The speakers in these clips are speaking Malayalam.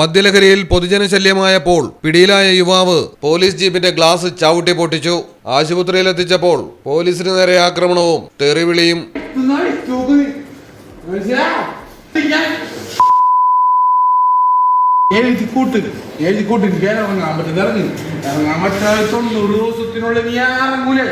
മദ്യലഹരിയിൽ പൊതുജന ശല്യമായപ്പോൾ പിടിയിലായ യുവാവ് പോലീസ് ജീപ്പിന്റെ ഗ്ലാസ് ചവിട്ടി പൊട്ടിച്ചു. ആശുപത്രിയിൽ എത്തിച്ചപ്പോൾ പോലീസിന് നേരെ ആക്രമണവും തെറിവിളിയും. എഴുതി കൂട്ട്. എഴുതി കൂട്ട് ഇറങ്ങാൻ പറ്റുന്നത് ഇറങ്ങി ഇറങ്ങാൻ പറ്റാതെ തൊണ്ണൂറ് ദിവസത്തിനുള്ളിൽ നീ ഇറങ്ങൂലേ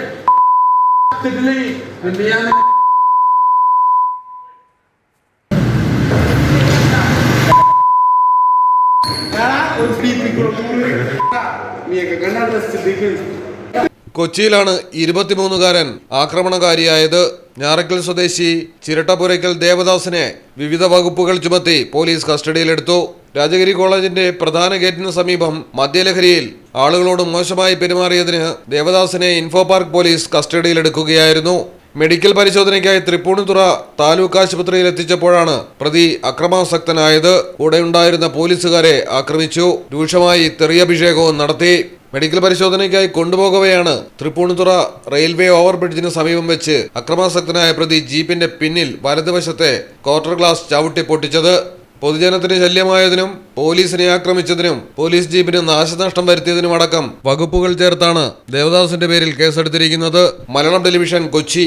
കൊച്ചിയിലാണ് ഇരുപത്തിമൂന്നുകാരൻ ആക്രമണകാരിയായത്. ഞാറക്കൽ സ്വദേശി ചിരട്ടപുരയ്ക്കൽ ദേവദാസിനെ വിവിധ വകുപ്പുകൾ ചുമത്തി പോലീസ് കസ്റ്റഡിയിലെടുത്തു. രാജഗിരി കോളേജിന്റെ പ്രധാന ഗേറ്റിന് സമീപം മദ്യലഹരിയിൽ ആളുകളോട് മോശമായി പെരുമാറിയതിന് ദേവദാസിനെ ഇൻഫോ പാർക്ക് പോലീസ് കസ്റ്റഡിയിലെടുക്കുകയായിരുന്നു. മെഡിക്കൽ പരിശോധനയ്ക്കായി തൃപ്പൂണിത്തുറ താലൂക്ക് ആശുപത്രിയിൽ എത്തിച്ചപ്പോഴാണ് പ്രതി അക്രമാസക്തനായത്. കൂടെയുണ്ടായിരുന്ന പോലീസുകാരെ ആക്രമിച്ചു. രൂക്ഷമായി തെറിയഭിഷേകവും നടത്തി. മെഡിക്കൽ പരിശോധനയ്ക്കായി കൊണ്ടുപോകവെയാണ് തൃപ്പൂണിത്തുറ റെയിൽവേ ഓവർബ്രിഡ്ജിന് സമീപം വെച്ച് അക്രമാസക്തനായ പ്രതി ജീപ്പിന്റെ പിന്നിൽ വലതുവശത്തെ ക്വാർട്ടർ ഗ്ലാസ് ചവിട്ടി പൊട്ടിച്ചത്. പൊതുജനത്തിന് ശല്യമായതിനും പോലീസിനെ ആക്രമിച്ചതിനും പോലീസ് ജീപ്പിന് നാശനഷ്ടം വരുത്തിയതിനും അടക്കം വകുപ്പുകൾ ചേർത്താണ് ദേവദാസിന്റെ പേരിൽ കേസെടുത്തിരിക്കുന്നത്. മലയാളം ടെലിവിഷൻ കൊച്ചി.